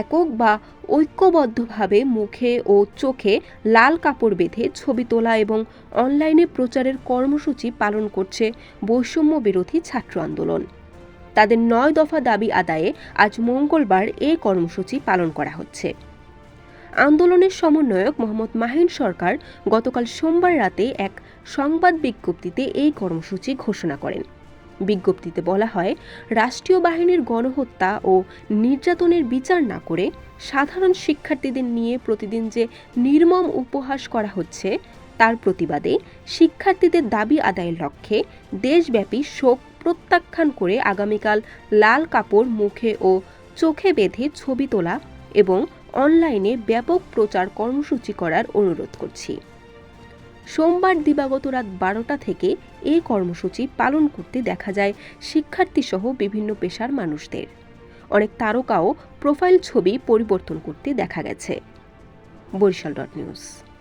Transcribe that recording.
একক বা ঐক্যবদ্ধভাবে মুখে ও চোখে লাল কাপড় বেঁধে ছবি তোলা এবং অনলাইনে প্রচারের কর্মসূচি পালন করছে বৈষম্য বিরোধী ছাত্র আন্দোলন। তাদের নয় দফা দাবি আদায়ে আজ মঙ্গলবার এই কর্মসূচি পালন করা হচ্ছে। আন্দোলনের সমন্বয়ক মোহাম্মদ মাহিন সরকার গতকাল সোমবার রাতে এক সংবাদ বিজ্ঞপ্তিতে এই কর্মসূচি ঘোষণা করেন। বিজ্ঞপ্তিতে বলা হয়, রাষ্ট্রীয় বাহিনীর গণহত্যা ও নির্যাতনের বিচার না করে সাধারণ শিক্ষার্থীদের নিয়ে প্রতিদিন যে নির্মম উপহাস করা হচ্ছে, তার প্রতিবাদে শিক্ষার্থীদের দাবি আদায়ের লক্ষ্যে দেশব্যাপী শোক প্রত্যাখ্যান করে আগামীকাল লাল কাপড় মুখে ও চোখে বেঁধে ছবি তোলা এবং অনলাইনে ব্যাপক প্রচার কর্মসূচি করার অনুরোধ করছি। সোমবার দিবাগত রাত বারোটা থেকে এই কর্মসূচি পালন করতে দেখা যায় শিক্ষার্থীসহ বিভিন্ন পেশার মানুষদের। অনেক তারকাও প্রোফাইল ছবি পরিবর্তন করতে দেখা গেছে। Barishal dot news.